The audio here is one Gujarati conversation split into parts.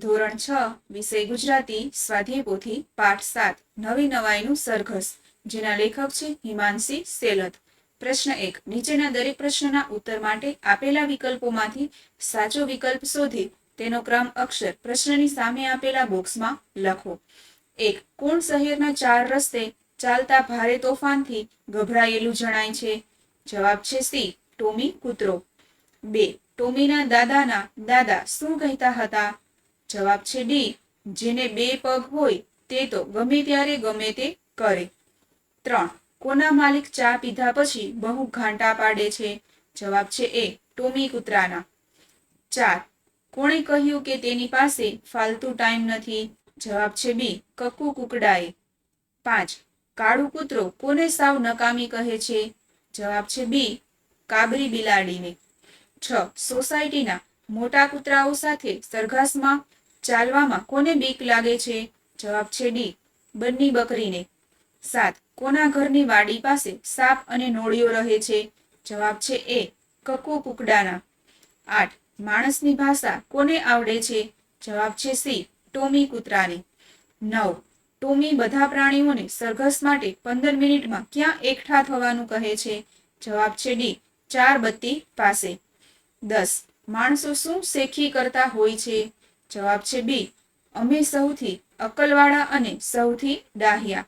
ધોરણ છ, વિષય ગુજરાતી સ્વાધ્યાય પોથી પાઠ સાત, નવી નવાઈનું સરઘસ, જેના લેખક છે હિમાંશી સેલત. પ્રશ્ન એક, નીચેના દરેક પ્રશ્નના ઉત્તર માટે આપેલા વિકલ્પોમાંથી સાચો વિકલ્પ શોધી તેનો ક્રમ અક્ષર પ્રશ્નની સામે આપેલા બોક્સમાં લખો. એક, કોણ શહેરના ચાર રસ્તે ચાલતા ભારે તોફાનથી ગભરાયેલું જણાય છે? જવાબ છે સી, ટોમી કૂતરો. બે, ટોમીના દાદાના દાદા શું કહેતા હતા? જવાબ છે ડી. જેને બે પગ હોય તે તો ગમે ત્યારે ગમે તે કરે. ત્રણ. કોના માલિક ચા પીધા પછી બહુ ઘાંટા પાડે છે? જવાબ છે એ, ટોમી કૂતરાના. ચાર. કોણે કહ્યું કે તેની પાસે ફાલતુ ટાઈમ નથી? જવાબ છે બી કક્કુ કુકડાએ. પાંચ. કાળું કૂતરો કોને સાવ નકામી કહે છે? જવાબ છે બી, કાબરી બિલાડીને. છ. સોસાયટીના મોટા કૂતરાઓ સાથે સરઘાસમાં ચાલવામાં કોને બીક લાગે છે? જવાબ છે ડી. બંની બકરીને. સાત. કોના ઘરની વાડી પાસે સાપ અને નોળિયો રહે છે? જવાબ છે એ. કકુ કુકડાના. આઠ. માણસની ભાષા કોને આવડે છે? જવાબ છે સી. ટોમી કૂતરાને. નવ. ટોમી બધા પ્રાણીઓને સરઘસ માટે પંદર મિનિટમાં ક્યાં એકઠા થવાનું કહે છે? જવાબ છે ડી. ચાર બત્તી પાસે. દસ. માણસો શું શેખી કરતા હોય છે? જવાબ છે બી. અમે સૌથી અક્કલવાળા અને સૌથી ડાહ્યા.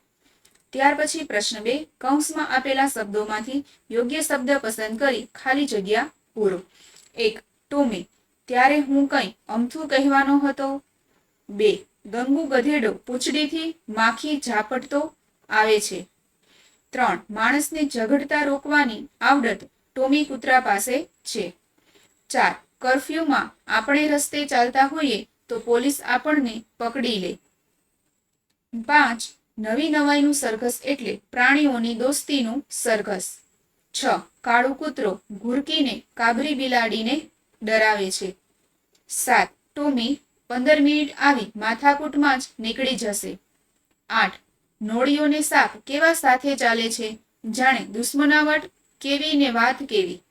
ત્યાર પછી પ્રશ્ન બે. કૌંસમાં આપેલા શબ્દોમાંથી યોગ્ય શબ્દ પસંદ કરી ખાલી જગ્યા પૂરો. એક, ટોમી. ત્યારે હું કંઈ અમથું કહેવાનો હતો? બે, ગંગુ ગધેડો પૂંછડીથી માખી ઝાપટતો આવે છે. ત્રણ, માણસને ઝઘડતા રોકવાની આવડત ટોમી કૂતરા પાસે છે. ચાર, કર્ફ્યુમાં આપણે રસ્તે ચાલતા હોઈએ તો પોલીસ આપણને પકડી લે. પાંચ, નવી નવાઈનું સરઘસ એટલે પ્રાણીઓની દોસ્તીનું સરઘસ. છ, કાળો કૂતરો ઘુરકીને, કાબરી બિલાડીને ડરાવે છે. સાત, ટોમી પંદર મિનિટ આવી માથાકૂટમાં જ નીકળી જશે. આઠ, નોળીઓને સાપ કેવા સાથે ચાલે છે? જાણે દુશ્મનાવટ કેવી ને વાત કેવી?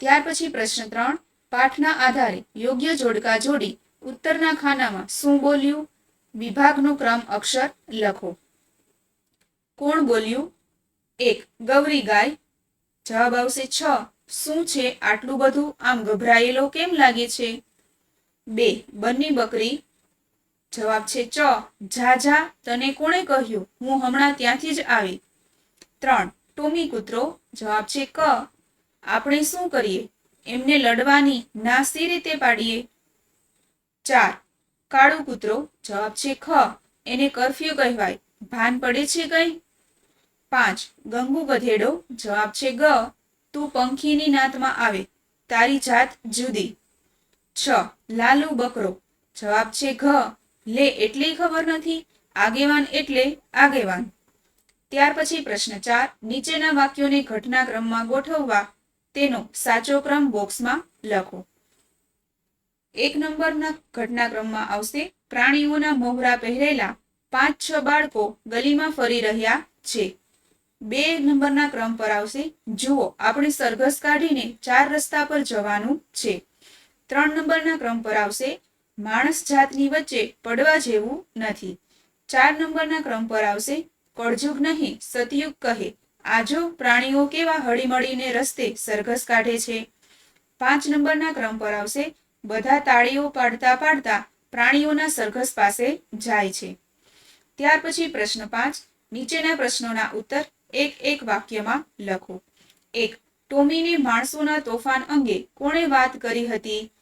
ત્યાર પછી પ્રશ્ન ત્રણ, પાઠના આધારે યોગ્ય જોડકા જોડી ઉત્તરના ખાનામાં શું બોલ્યું? વિભાગનો ક્રમ અક્ષર લખો. કોણ બોલ્યું? એક, ગૌરી ગાય. જવાબ આવશે છ. શું છે આટલું બધું? આમ ગભરાયેલો કેમ લાગે છે? બે, બંની બકરી. જવાબ છે ચ. જા જા, તને કોણે કહ્યું? હું હમણાં ત્યાંથી જ આવી. ત્રણ, ટોમી કૂતરો. જવાબ છે ક. આપણે શું કરીએ? એમને લડવાની ના સી રીતે પાડીએ? ચાર. કાળો કૂતરો જવાબ છે ખ. એને કરફ્યુ કહેવાય. ભાન પડે છે કઈ? પાંચ. ગંગુ ગધેડો જવાબ છે ગ. તું પંખીની નાતમાં આવે. તારી જાત જુદી. છ. લાલુ બકરો જવાબ છે ઘ. લે એટલી ખબર નથી. આગેવાન એટલે આગેવાન. ત્યાર પછી પ્રશ્ન ચાર. નીચેના વાક્યોને ઘટનાક્રમમાં ગોઠવવા. તેનો સાચો ક્રમ બોક્સમાં લખો. એક નંબરના ઘટનાક્રમમાં આવશે. પ્રાણીઓના મોહરા પહેરેલા પાંચ છ બાળકો ગલીમાં ફરી રહ્યા છે. બે નંબરના ક્રમ પર આવશે. જુઓ, આપણે સરઘસ કાઢીને ચાર રસ્તા પર જવાનું છે. ત્રણ નંબરના ક્રમ પર આવશે. માણસ જાતની વચ્ચે પડવા જેવું નથી. ચાર નંબરના ક્રમ પર આવશે. કળજુગ નહીં, સતયુગ કહે. આજો પ્રાણીઓ કેવા હળીમળીને રસ્તે સરઘસ કાઢે છે. પાંચ નંબરના ક્રમ પર આવશે. બધા તાળીઓ પાડતા પાડતા પ્રાણીઓના સરઘસ પાસે જાય છે. ત્યાર પછી પ્રશ્ન પાંચ, નીચેના પ્રશ્નોના ઉત્તર એક એક વાક્યમાં લખો. એક, ટોમીને માણસોના તોફાન અંગે કોણે વાત કરી હતી?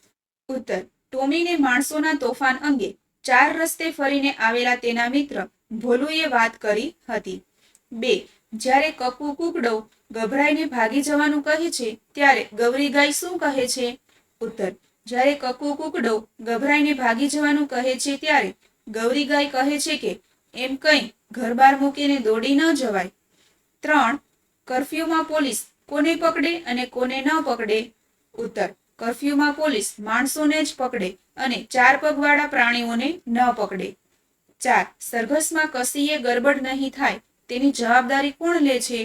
ઉત્તર, ટોમીને માણસોના તોફાન અંગે ચાર રસ્તે ફરીને આવેલા તેના મિત્ર ભોલુએ વાત કરી હતી. બે, જ્યારે કકુ કુકડો ગભરાઈને ભાગી જવાનું કહે છે, ત્યારે ગૌરી ગાય શું કહે છે? ઉત્તર જ્યારે કકુ કુકડો ગભરાઈને ભાગી જવાનું કહે છે ત્યારે ગૌરી ગાય કહે છે કે, એમ કંઈ ઘર બહાર મૂકીને દોડી ન જવાય. ત્રણ, કર્ફ્યુમાં પોલીસ કોને પકડે અને કોને ન પકડે? ઉત્તર, કર્ફ્યુમાં પોલીસ માણસોને જ પકડે અને ચાર પગવાળા પ્રાણીઓને ન પકડે. ચાર, સરઘસમાં કસીએ ગરબડ નહીં થાય, તેની જવાબદારી કોણ લે છે?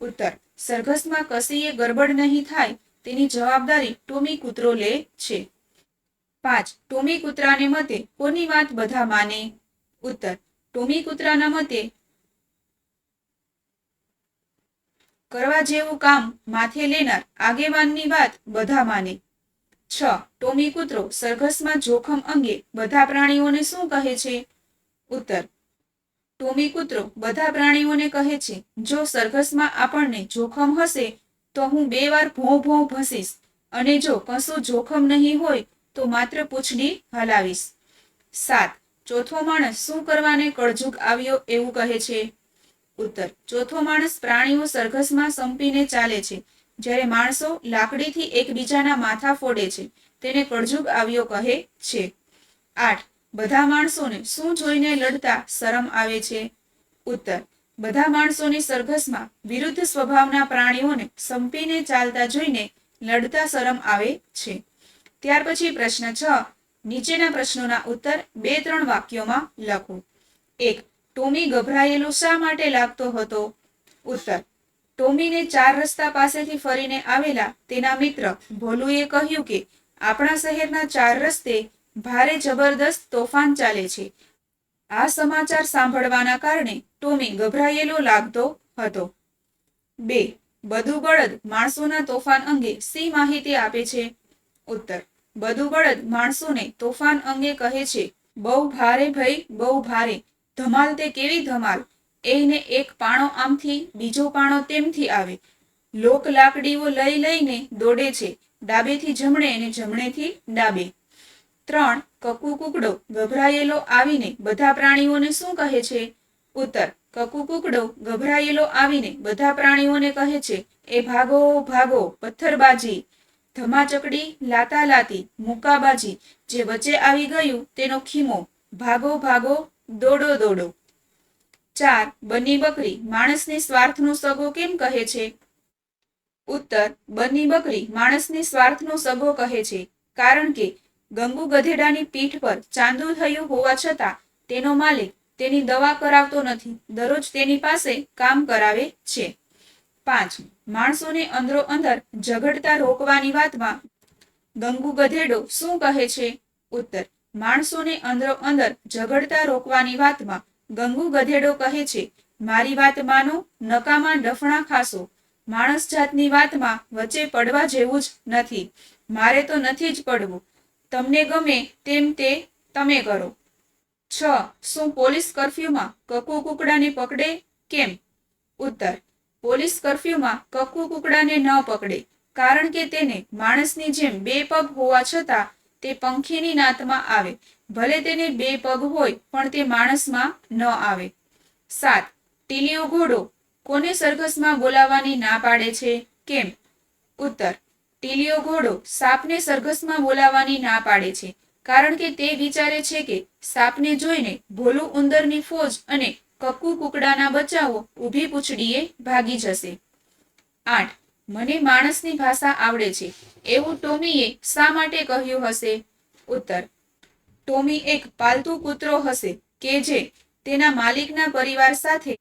ઉત્તર, સરઘસમાં કસીએ ગરબડ નહીં થાય તેની જવાબદારી ટોમી કૂતરો લે છે. પાંચ, ટોમી કૂતરાને મતે કોની વાત બધા માને? ઉત્તર, ટોમી કૂતરાના મતે કરવા જેવું કામ માથે લેનાર આગેવાનની વાત બધા માને. છ, ટોમી કૂતરો સરઘસમાં જોખમ અંગે બધા પ્રાણીઓને શું કહે છે? ઉત્તર, ટોમી કૂતરો બધા પ્રાણીઓને કહે છે, જો સરઘસમાં આપણને જોખમ હશે તો હું બે વાર ભોં ભોં ભસીશ. અને જો કશું જોખમ નહીં હોય, તો માત્ર પૂછડી હલાવીશ. સાત. ચોથો માણસ શું કરવાને કળજુગ આવ્યો એવું કહે છે? ઉત્તર. ચોથો માણસ પ્રાણીઓ સરઘસમાં સંપીને ચાલે છે. જ્યારે માણસો લાકડીથી એકબીજાના માથા ફોડે છે, તેને કળજુગ આવ્યો કહે છે. આઠ. બધા માણસોને શું જોઈને લડતા શરમ આવે છે? ઉત્તર. બધા માણસોની સરઘસમાં વિરુદ્ધ સ્વભાવના પ્રાણીઓને સંપીને ચાલતા જોઈને લડતા શરમ આવે છે. ત્યાર પછી પ્રશ્ન છ, નીચેના પ્રશ્નોના ઉત્તર બે ત્રણ વાક્યોમાં લખો. એક, ટોમી ગભરાયેલો શા માટે લાગતો હતો? ઉત્તર, ટોમીને ચાર રસ્તા પાસેથી ફરીને આવેલા તેના મિત્ર ભોલુએ કહ્યું કે, આપણા શહેરના ચાર રસ્તે ભારે જબરદસ્ત તોફાન ચાલે છે. આ સમાચાર સાંભળવાના કારણે ટોમી ગભરાયેલો લાગતો હતો. બે બધું બળદ માણસોના તોફાન અંગે સી માહિતી આપે છે? ઉત્તર બધું બળદ માણસોને તોફાન અંગે કહે છે, બહુ ભારે ભય બહુ ભારે. ધમાલ તે કેવી ધમાલ? એને એક પાણો આમથી, બીજો પાણો તેમથી આવે. લોક લાકડીઓ લઈ લઈને દોડે છે. ડાબેથી જમણે અને જમણેથી ડાબે. ત્રણ, કકુ કુકડો ગભરાયેલો આવીને બધા પ્રાણીઓને શું કહે છે? ઉત્તર, કકુ કુકડો ગભરાયેલો આવીને બધા પ્રાણીઓને કહે છે, એ ભાગો ભાગો, પથ્થરબાજી. ધમાચકડી લાતા લાતી મુકાબાજી, જે વચ્ચે આવી ગયું તેનો ખીમો, ભાગો ભાગો, દોડો દોડો. ચાર બની બકરી માણસની સ્વાર્થનો સગો કેમ કહે છે? ઉત્તર બની બકરી માણસની સ્વાર્થનો સગો કહે છે, કારણ કે ગંગુ ગધેડાની પીઠ પર ચાંદુ થયું હોવા છતાં તેનો માલિક તેની દવા કરાવતો નથી. દરરોજ તેની પાસે કામ કરાવે છે. પાંચ. માણસોને અંદરો અંદર ઝઘડતા રોકવાની વાતમાં ગંગુ ગધેડો શું કહે છે? ઉત્તર. માણસોને અંદરો અંદર ઝઘડતા રોકવાની વાતમાં ગંગુ ગધેડો કહે છે, મારી વાત માનો, નકામાં ડફણા ખાશો. માણસ જાતની વાતમાં વચ્ચે પડવા જેવું જ નથી. મારે તો નથી જ પડવું. તમને ગમે તેમ તે તમે કરો. છ. શું પોલીસ કરફ્યુમાં કકુ કુકડાને પકડે? કેમ? ઉત્તર. પોલીસ કર્ફ્યુમાં કકુ કુકડાને ન પકડે, કારણ કે તેને માણસની જેમ બે પગ હોવા છતાં તે પંખીની નાતમાં આવે. ભલે તેને બે પગ હોય, પણ તે માણસમાં ન આવે. સાત. ટીલીઓ ઘોડો કોને સરઘસમાં બોલાવવાની ના પાડે છે? કેમ? ઉત્તર. ટીલીઓ ઘોડો સાપને સરઘસમાં બોલાવવાની ના પાડે છે, કારણ કે તે વિચારે છે કે સાપને જોઈને ભોલું ઉંદરની ફોજ અને કક્કુ કુકડાના બચાવો ઊભી પૂછડીએ ભાગી જશે. આઠ. મને માણસની ભાષા આવડે છે. એવું ટોમીએ શા માટે કહ્યું હશે? ઉત્તર. ટોમી એક પાલતુ કૂતરો હશે કે જે તેના માલિકના પરિવાર સાથે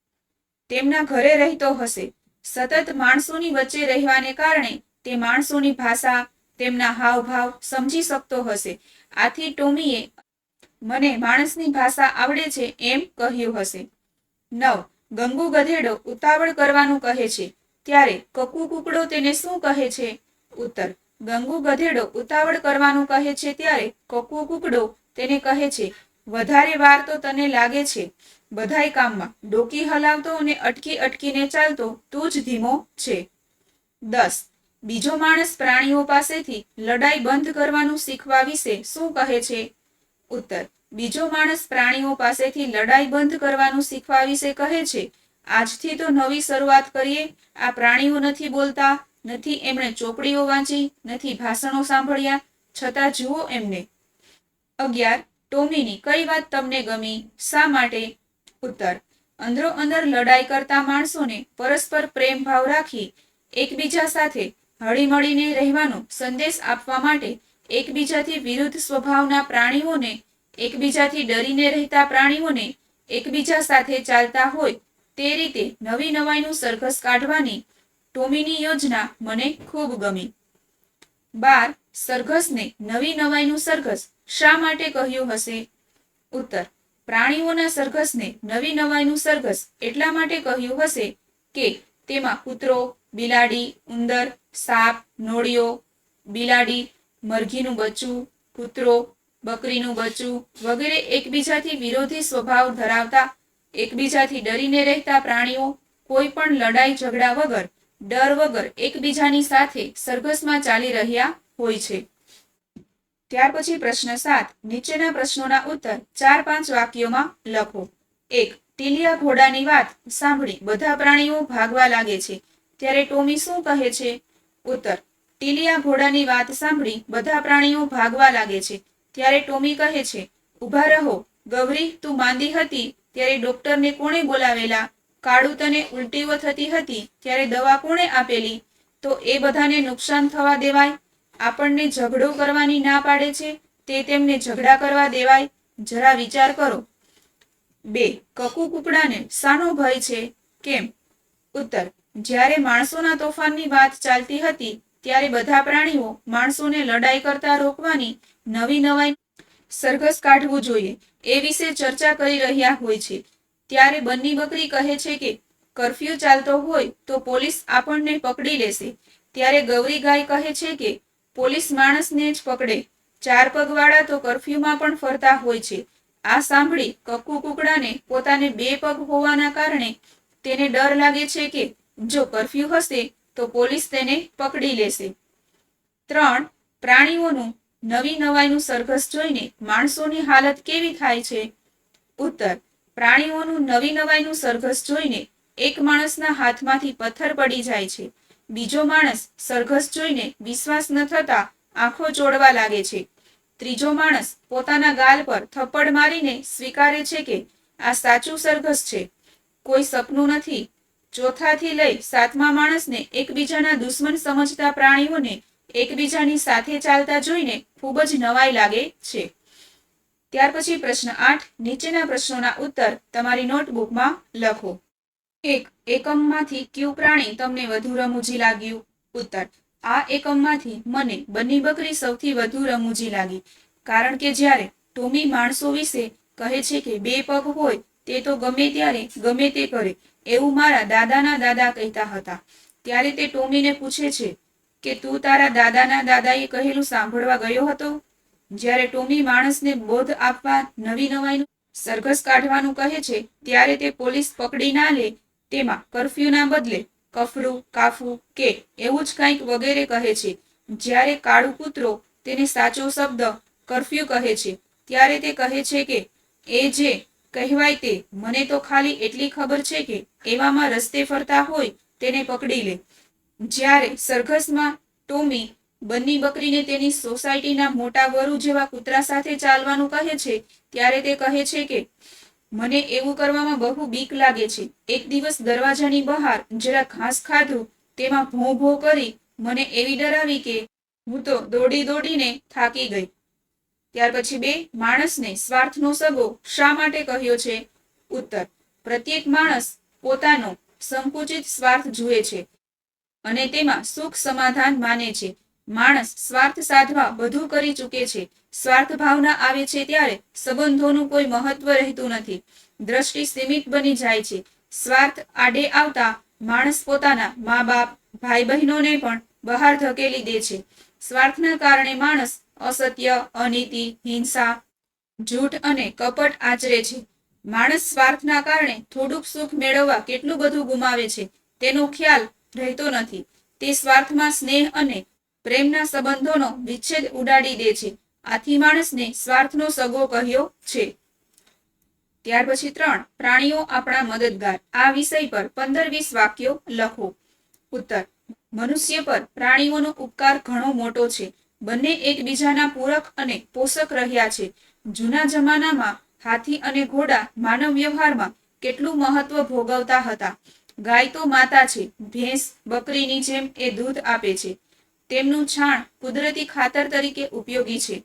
તેમના ઘરે રહેતો હશે. સતત માણસોની વચ્ચે રહેવાને કારણે તે માણસોની ભાષા તેમના હાવભાવ સમજી શકતો હશે. આથી ટોમીએ મને માણસની ભાષા આવડે છે એમ કહ્યું હશે. નવ. ગંગુ ગધેડો ઉતાવળ કરવાનું કહે છે. ત્યારે કકુ કુકડો તેને શું કહે છે? ઉત્તર. ગંગુ ગધેડો ઉતાવળ કરવાનું કહે છે ત્યારે કકુ કુકડો તેને કહે છે, વધારે વાર તો તને લાગે છે. બધાય કામમાં ડોકી હલાવતો અને અટકી અટકીને ચાલતો તું જ ધીમો છે. દસ. બીજો માણસ પ્રાણીઓ પાસેથી લડાઈ બંધ કરવાનું શીખવા વિશે શું કહે છે? ઉત્તર, બીજો માણસ પ્રાણીઓ પાસેથી લડાઈ બંધ કરવાનું શીખવા વિશે કહે છે, આજથી તો નવી શરૂઆત કરીએ, આ પ્રાણીઓ નથી બોલતા, નથી એમણે ચોપડીઓ વાંચી, નથી ભાષણો સાંભળ્યા, છતાં જુઓ એમને. અગિયાર, ટોમીની કઈ વાત તમને ગમી? શા માટે? ઉત્તર, અંદરો અંદર લડાઈ કરતા માણસોને પરસ્પર પ્રેમ ભાવ રાખી, એકબીજા સાથે હળીમળીને રહેવાનો સંદેશ આપવા માટે એકબીજાથી વિરુદ્ધ સ્વભાવના પ્રાણીઓને, એકબીજાથી ડરીને રહેતા પ્રાણીઓને એકબીજા સાથે ચાલતા હોય તે રીતે નવી નવાઈનું સરઘસ કાઢવાની ટોમીની યોજના મને ખૂબ ગમી. બાર, સરઘસને નવી નવાઈનું સરઘસ શા માટે કહ્યું હશે? ઉત્તર, પ્રાણીઓના સરઘસને નવી નવાઈનું સરઘસ એટલા માટે કહ્યું હશે કે તેમાં કૂતરો, બિલાડી, ઉંદર સાપ, નોળિયો, બિલાડી, મરઘીનું બચ્ચું, કૂતરો, બકરીનું બચ્ચું વગેરે એકબીજાથી વિરોધી સ્વભાવ ધરાવતા, એકબીજાથી ડરીને રહેતા પ્રાણીઓ કોઈ પણ લડાઈ, ઝઘડા વગર, ડર વગર એકબીજાની સાથે સરઘસમાં ચાલી રહ્યા હોય છે. ત્યાર પછી પ્રશ્ન સાત, નીચેના પ્રશ્નોના ઉત્તર ચાર પાંચ વાક્યોમાં લખો. એક, ટીલિયા ઘોડાની વાત સાંભળી બધા પ્રાણીઓ ભાગવા લાગે છે. ત્યારે ટોમી શું કહે છે? ઉત્તર. ટીલિયા ઘોડાની વાત સાંભળી બધા પ્રાણીઓ ભાગવા લાગે છે. ત્યારે ટોમી કહે છે ઊભા રહો. ગૌરી તું માંદી હતી ત્યારે ડોક્ટરને કોણે બોલાવેલા? કાળુ તને ઉલટીઓ થતી હતી ત્યારે દવા કોણે આપેલી? તો એ બધાને નુકસાન થવા દેવાય? આપણને ઝઘડો કરવાની ના પાડે છે? તે તેમને ઝઘડા કરવા દેવાય? જરા વિચાર કરો. બે. કકુ કુકડાને શાનો ભય છે? કેમ? ઉત્તર. જ્યારે માણસોના તોફાનની વાત ચાલતી હતી, ત્યારે બધા પ્રાણીઓ માણસોને લડાઈ કરતા રોકવાની નવી નવાઈ સરઘસ કાઢવું જોઈએ, એ વિશે ચર્ચા કરી રહ્યા હોય છે. ત્યારે બંની બકરી કહે છે કે, કરફ્યુ ચાલતો હોય તો પોલીસ આપણને પકડી લેશે. ત્યારે ગૌરી ગાય કહે છે કે, પોલીસ માણસને જ પકડે. ચાર પગવાળા તો કરફ્યુમાં પણ ફરતા હોય છે. આ સાંભળી કક્કુ કુકડાને પોતાને બે પગ હોવાના કારણે તેને ડર લાગે છે કે જો કરફ્યુ હશે, તો પોલીસ તેને પકડી લેશે. ત્રણ, પ્રાણીઓનું નવી નવાઈનું સરઘસ જોઈને માણસોની હાલત કેવી થાય છે? ઉત્તર, પ્રાણીઓનું નવી નવાઈનું સરઘસ જોઈને એક માણસના હાથમાંથી પથ્થર પડી જાય છે. બીજો માણસ સરઘસ જોઈને વિશ્વાસ ન થતા આંખો ચોડવા લાગે છે. ત્રીજો માણસ પોતાના ગાલ પર થપ્પડ મારીને સ્વીકારે છે કે આ સાચું સરઘસ છે. કોઈ સપનું નથી ચોથાથી લઈ સાતમા માણસને એકબીજાના દુશ્મન સમજતા પ્રાણીઓને એકબીજાની સાથે ચાલતા જોઈને ખૂબ જ નવાઈ લાગે છે. ત્યાર પછી પ્રશ્ન આઠ, નીચેના પ્રશ્નોના ઉત્તર તમારી નોટબુકમાં લખો. એક, એકમમાંથી કયું પ્રાણી તમને વધુ રમૂજી લાગ્યું? ઉત્તર, આ એકમમાંથી મને બંની બકરી સૌથી વધુ રમૂજી લાગી. કારણ કે જ્યારે ટોમી માણસો વિશે કહે છે કે બે પગ હોય, તે તો ગમે ત્યારે ગમે તે કરે. એવું મારા દાદાના દાદા કહેતા હતા. ત્યારે તે ટોમીને પૂછે છે કે તું તારા દાદાના દાદાએ કહેલું સાંભળવા ગયો હતો? જ્યારે ટોમી માણસને બોધ આપવા નવી નવાઈનું સરઘસ કાઢવાનું કહે છે, ત્યારે તે પોલીસ પકડી ના લે. તેમાં કરફ્યુના બદલે કફરું, કાફું, કે એવું જ કંઈક વગેરે કહે છે. જ્યારે કાળુ કૂતરો તેને સાચો શબ્દ કરફ્યુ કહે છે, ત્યારે તે કહે છે કે, એ જે કહેવાય તે. મને તો ખાલી એટલી ખબર છે કે એવામાં રસ્તે ફરતા હોય તેને પકડી લે. જ્યારે સરઘસમાં ટોમી બંની બકરીને તેની સોસાયટીના મોટા વરુ જેવા કૂતરા સાથે ચાલવાનું કહે છે, ત્યારે તે કહે છે કે, મને એવું કરવામાં બહુ બીક લાગે છે. એક દિવસ દરવાજાની બહાર જરા ઘાસ ખાધું, તેમાં ભો ભો કરી મને એવી ડરાવી કે હું તો દોડી દોડીને થાકી ગઈ. ત્યાર પછી બે માણસને સ્વાર્થનો સગો શા માટે કહ્યો છે? ઉત્તર, પ્રત્યેક માણસ પોતાનો સંકુચિત સ્વાર્થ જુએ છે અને તેમાં સુખ સમાધાન માને છે. માણસ સ્વાર્થ સાધવા બધું કરી ચૂકે છે. સ્વાર્થ ભાવના આવે છે ત્યારે સંબંધોનું કોઈ મહત્વ રહેતું નથી. દ્રષ્ટિ સીમિત બની જાય છે. સ્વાર્થ આડે આવતા માણસ પોતાના મા બાપ ભાઈ બહેનોને પણ બહાર ધકેલી દે છે. સ્વાર્થના કારણે માણસ અસત્ય, અનીતિ, હિંસા, જૂઠ અને કપટ આચરે છે. માણસ સ્વાર્થના કારણે થોડુંક સુખ મેળવવા કેટલું બધું ગુમાવે છે, તેનો ખ્યાલ રહેતો નથી. તે સ્વાર્થમાં સ્નેહ અને પ્રેમના સંબંધોનો વિચ્છેદ ઉડાડી દે છે. આથી માણસને સ્વાર્થનો સગો કહ્યો છે. ત્યાર પછી ત્રણ, પ્રાણીઓ આપણા મદદગાર. આ વિષય પર પંદર વીસ વાક્યો લખો. ઉત્તર, મનુષ્ય પર પ્રાણીઓનો ઉપકાર ઘણો મોટો છે. બંને એકબીજાના પૂરક અને પોષક રહ્યા છે. જૂના જમાનામાં હાથી અને ઘોડા માનવ વ્યવહારમાં કેટલું મહત્વ ભોગવતા હતા. ગાય તો માતા છે, ભેંસ બકરીની જેમ એ દૂધ આપે છે. તેમનું છાણ કુદરતી ખાતર તરીકે ઉપયોગી છે.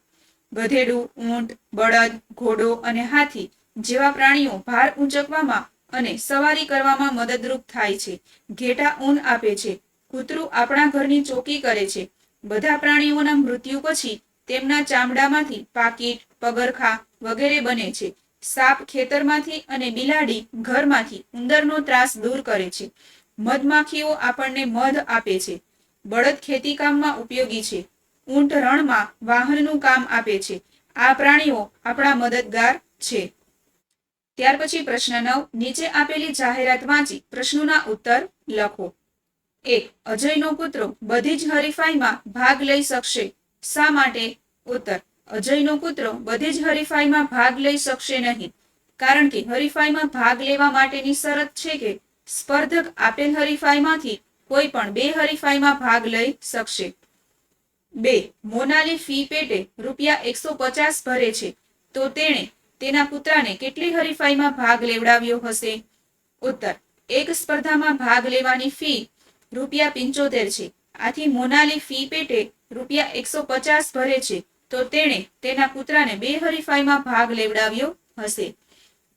ગધેડું ઊંટ, બળદ, ઘોડો અને હાથી જેવા પ્રાણીઓ ભાર ઊંચકવામાં અને સવારી કરવામાં મદદરૂપ થાય છે. ઘેટા ઊન આપે છે. કૂતરું આપણા ઘરની ચોકી કરે છે. બધા પ્રાણીઓના મૃત્યુ પછી તેમના ચામડામાંથી પાકીટ, પગરખા વગેરે બને છે. સાપ ખેતરમાંથી અને બિલાડી ઘરમાંથી ઉંદરનો ત્રાસ દૂર કરે છે. મધમાખીઓ આપણને મધ આપે છે. બળદ ખેતીકામમાં ઉપયોગી છે. ઊંટ રણમાં વાહનનું કામ આપે છે. આ પ્રાણીઓ આપણા મદદગાર છે. ત્યાર પછી પ્રશ્ન નવ. નીચે આપેલી જાહેરાત વાંચી પ્રશ્નોના ઉત્તર લખો. એક અજયનો કૂતરો બધી જ હરીફાઈમાં ભાગ લઈ શકશે. શા માટે? ઉત્તર, અજયનો કૂતરો બધી જ હરીફાઈમાં ભાગ લઈ શકશે નહીં. કારણ કે હરીફાઈમાં ભાગ લેવા માટેની શરત છે કે સ્પર્ધક આપેલ હરીફાઈમાંથી કોઈ પણ બે હરીફાઈમાં ભાગ લઈ શકશે. બે, મોનાલી ફી પેટે રૂપિયા એકસો પચાસ ભરે છે. તો તેણે તેના કૂતરાને કેટલી હરીફાઈમાં ભાગ લેવડાવ્યો હશે? ઉત્તર, એક સ્પર્ધામાં ભાગ લેવાની ફી રૂપિયા પિંચોતેર છે. આથી મોનાલી ફી પેટે રૂપિયા એકસો પચાસ ભરે છે. તો તેણે તેના કૂતરાને બે હરીફાઈમાં ભાગ લેવડાવ્યો હશે.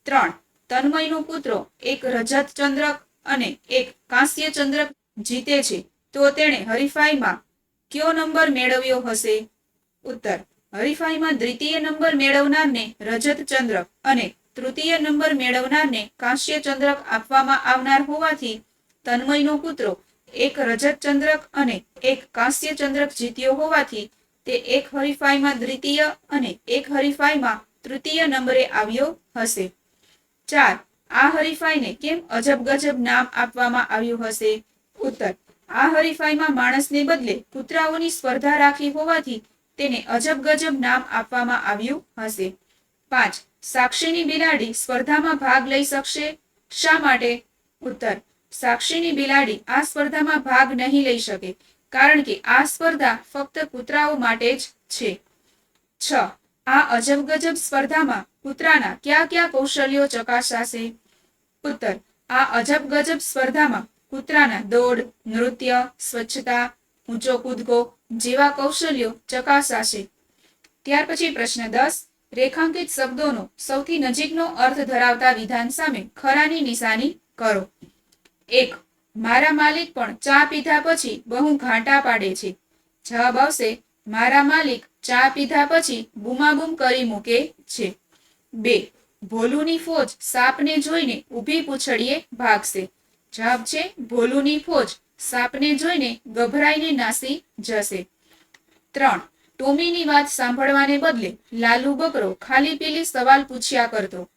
ત્રણ, તન્મયનો કૂતરો એક રજત ચંદ્રક અને એક કાંસ્ય ચંદ્રક જીતે છે. તો તેણે હરીફાઈમાં કયો નંબર મેળવ્યો હશે? ઉત્તર, હરીફાઈમાં દ્વિતીય નંબર મેળવનારને રજત ચંદ્રક અને તૃતીય નંબર મેળવનારને કાંસ્ય ચંદ્રક આપવામાં આવનાર હોવાથી તન્મયનો કૂતરો એક રજત ચંદ્રક અને એક કાંસ્ય ચંદ્રક જીત્યો હોવાથી તે એક હરીફાઈમાં દ્વિતીય અને એક હરીફાઈમાં તૃતીય નંબરે આવ્યો હશે. ચાર, આ હરીફાઈને કેમ અજબ ગજબ નામ આપવામાં આવ્યું હશે? ઉત્તર, આ હરીફાઈમાં માણસને બદલે કૂતરાઓની સ્પર્ધા રાખી હોવાથી તેને અજબ ગજબ નામ આપવામાં આવ્યું હશે. પાંચ, સાક્ષીની બિલાડી સ્પર્ધામાં ભાગ લઈ શકશે? શા માટે? ઉત્તર સાક્ષીની બિલાડી આ સ્પર્ધામાં ભાગ નહીં લઈ શકે, કારણ કે આ સ્પર્ધા ફક્ત કૂતરાઓ માટે જ છે. છ. આ અજબ ગજબ સ્પર્ધામાં કૂતરાના કયા કયા કૌશલ્યો ચકાસાશે? ઉત્તર. આ અજબ ગજબ સ્પર્ધામાં કૂતરાના દોડ, નૃત્ય, સ્વચ્છતા, ઊંચો કૂદકો જેવા કૌશલ્યો ચકાસાશે. ત્યાર પછી પ્રશ્ન દસ. રેખાંકિત શબ્દોનો સૌથી નજીકનો અર્થ ધરાવતા વિધાન સામે ખરાની નિશાની કરો. એક, મારા માલિક પણ ચા પીધા પછી બહુ ઘાંટા પાડે છે. જવાબ આવશે, મારા માલિક ચા પીધા પછી બુમાબુમ કરી મૂકે છે. બે, ભોલુની ફોજ સાપને જોઈને ઊભી પૂછડીએ ભાગશે. જવાબ છે, ભોલુની ફોજ સાપને જોઈને ગભરાઈને નાસી જશે. ત્રણ, ટોમીની વાત સાંભળવાને બદલે લાલુ બકરો ખાલી પેલી સવાલ પૂછ્યા કરતો.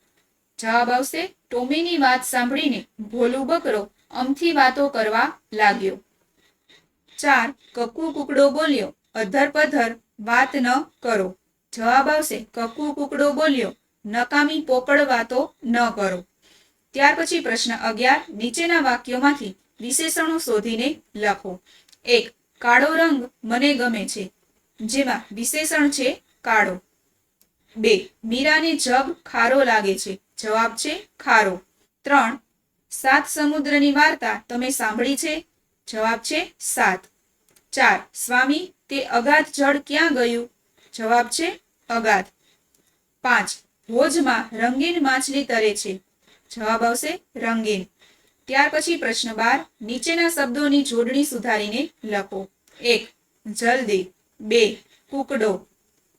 જવાબ આવશે, ટોમીની વાત સાંભળીને ભોલુ બકરો અમથી વાતો કરવા લાગ્યો. ચાર કક્કુ કુકડો બોલ્યો, અધર પધર, વાત ન કરો. જવાબ આવશે કક્કુ કુકડો બોલ્યો, નકામી પોકળ વાતો ન કરો. ત્યાર પછી પ્રશ્ન અગિયાર, નીચેના વાક્યોમાંથી વિશેષણો શોધીને લખો. એક, કાળો રંગ મને ગમે છે, જેમાં વિશેષણ છે કાળો. બે, મીરાને જગ ખારો લાગે છે, જવાબ છે ખારો. ત્રણ સાત સમુદ્રની વાર્તા તમે સાંભળી છે? જવાબ છે સાત. ચાર. સ્વામી, તે અગાધ જળ ક્યાં ગયું? જવાબ છે અગાધ. પાંચ. ભોજમાં રંગીન માછલી તરે છે. જવાબ આવશે રંગીન. ત્યાર પછી પ્રશ્ન બાર. નીચેના શબ્દોની જોડણી સુધારીને લખો. એક. જલ્દી. બે. કુકડો.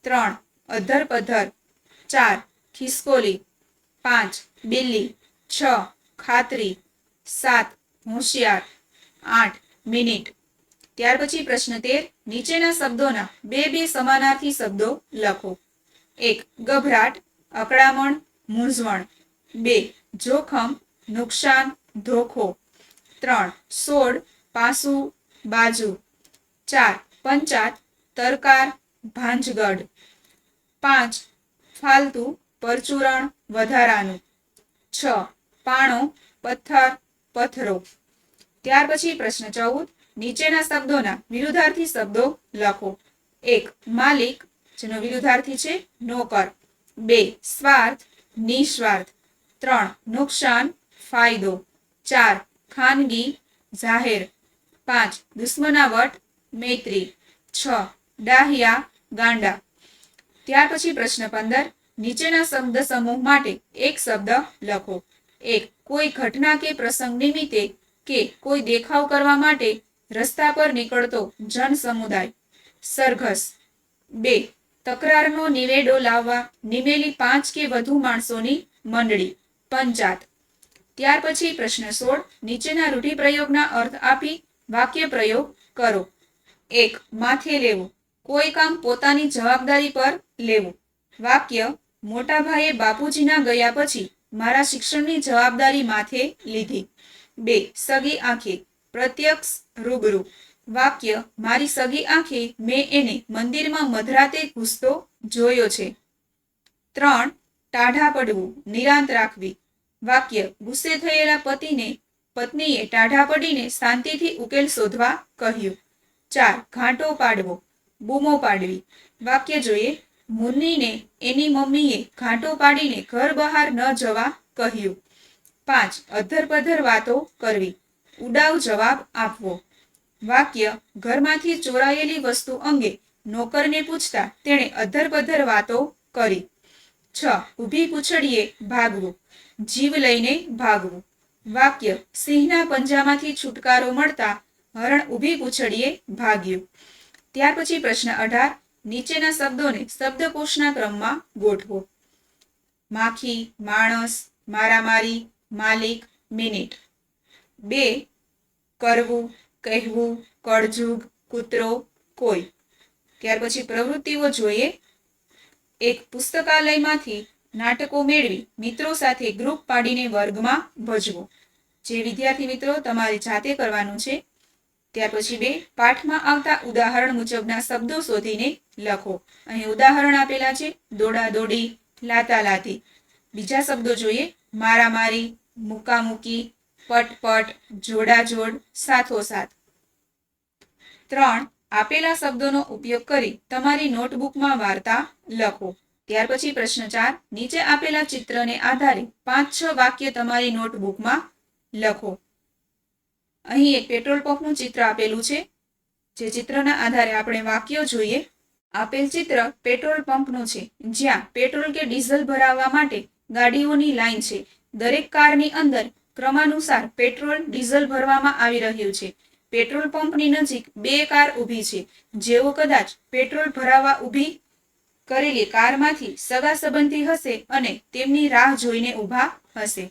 ત્રણ. અધર પધર ચાર. ખિસકોલી. પાંચ. બિલ્લી. છ. ખાતરી, સાત, હોશિયાર, આઠ, મિનિટ. ત્યાર પછી પ્રશ્ન તેર, નીચેના શબ્દોના બે બે સમાનાર્થી શબ્દો લખો. એક, ગભરાટ, અકળામણ, મૂંઝવણ. બે, જોખમ, નુકસાન, ધોખો. ત્રણ સોળ પાસું, બાજુ. ચાર, પંચાત, તરકાર, ભાંજગઢ. પાંચ, ફાલતુ, પરચુરણ, વધારાનું. છ પાણો, પથ્થર પથરો ત્યાર પછી પ્રશ્ન ચૌદ, નીચેના શબ્દોના વિરુદ્ધાર્થી શબ્દો લખો. એક, માલિક, જેનો વિરુદ્ધાર્થી છે, નોકર. બે, સ્વાર્થ, નિસ્વાર્થ. ત્રણ, નુકસાન, ફાયદો. ચાર, ખાનગી, જાહેર. પાંચ દુશ્મનાવટ મૈત્રી. છ, ડાહ્યા, ગાંડા. ત્યાર પછી પ્રશ્ન પંદર, નીચેના શબ્દ સમૂહ માટે એક શબ્દ લખો. એક કોઈ ઘટના કે પ્રસંગ નિમિત્તે કે કોઈ દેખાવ કરવા માટે રસ્તા પર નીકળતો જન સમુદાય સરઘસ. બે. તકરારનો નિવેડો લાવવા નિમેલી પાંચ કે વધુ માણસોની મંડળી. પંચાત ત્યાર પછી પ્રશ્ન સોળ. નીચેના રૂઢિપ્રયોગના અર્થ આપી વાક્ય પ્રયોગ કરો. એક. માથે લેવું. કોઈ કામ પોતાની જવાબદારી પર લેવું. વાક્ય મોટા ભાઈએ બાપુજીના ગયા પછી મારા શિક્ષણની જવાબદારી માથે લીધી. બે, સગી આંખે. પ્રત્યક્ષ, રૂબરૂ. વાક્ય, મારી સગી આંખે મેં એને મંદિરમાં મધરાતે ઘૂસતો જોયો છે. ત્રણ, ટાઢા પડવું, નિરાંત રાખવી. વાક્ય, ગુસ્સે થયેલા પતિને, પત્નીએ ટાઢા પડીને શાંતિથી ઉકેલ શોધવા કહ્યું. ચાર, ઘાંટો પાડવો, બૂમો પાડવી. વાક્ય જોઈએ મુન્નીને એની મમ્મીએ ઘાંટો પાડીને ઘર બહાર ન જવા કહ્યું. પાંચ, અધરપધર વાતો કરવી. ઉડાવ જવાબ આપવો. વાક્ય ઘરમાંથી ચોરાયેલી વસ્તુ અંગે નોકરને પૂછતા તેણે અધરપધર વાતો કરી. છ, ઊભી પૂછડીએ ભાગવું. જીવ લઈને ભાગવું. વાક્ય સિંહના પંજામાંથી છુટકારો મળતા હરણ ઊભી પૂછડીએ ભાગ્યું. ત્યાર પછી પ્રશ્ન અઢાર નીચેના શબ્દોને શબ્દકોશના ક્રમમાં ગોઠવો. માખી, માણસ, મારામારી, માલિક, મિનિટ. બે, કરવું, કહેવું, કળજુગ, કૂતરો, કોઈ. ત્યાર પછી પ્રવૃત્તિઓ જોઈએ. એક પુસ્તકાલયમાંથી નાટકો મેળવી મિત્રો સાથે ગ્રુપ પાડીને વર્ગમાં ભજવો. જે વિદ્યાર્થી મિત્રો તમારે જાતે કરવાનું છે ત્યાર પછી બે પાઠમાં આવતા ઉદાહરણ મુજબના શબ્દો શોધીને લખો. અહીં ઉદાહરણ આપેલા છે દોડા દોડી લાતા લાતી બીજા શબ્દો જોઈએ, મારામારી, મુકામુકી, પટપટ, જોડાજોડ, સાથોસાથ. ત્રણ, આપેલા શબ્દોનો ઉપયોગ કરી તમારી નોટબુકમાં વાર્તા લખો. ત્યાર પછી પ્રશ્ન ચાર, નીચે આપેલા ચિત્રને આધારે પાંચ છ વાક્ય તમારી નોટબુકમાં લખો. અહીં એક પેટ્રોલ પંપનું ચિત્ર આપેલું છે. જે ચિત્રના આધારે આપણે વાક્યો જોઈએ. આપેલ ચિત્ર પેટ્રોલ પંપનું છે. જ્યાં પેટ્રોલ કે ડીઝલ ભરાવવા માટે ગાડીઓની લાઈન છે. દરેક કારની અંદર ક્રમાનુસાર પેટ્રોલ, ડીઝલ ભરવામાં આવી રહ્યું છે. પેટ્રોલ પંપની નજીક બે કાર ઊભી છે. જેઓ કદાચ પેટ્રોલ ભરાવવા ઊભી કરેલી કારમાંથી સગા સંબંધી હશે અને તેમની રાહ જોઈને ઊભા હશે.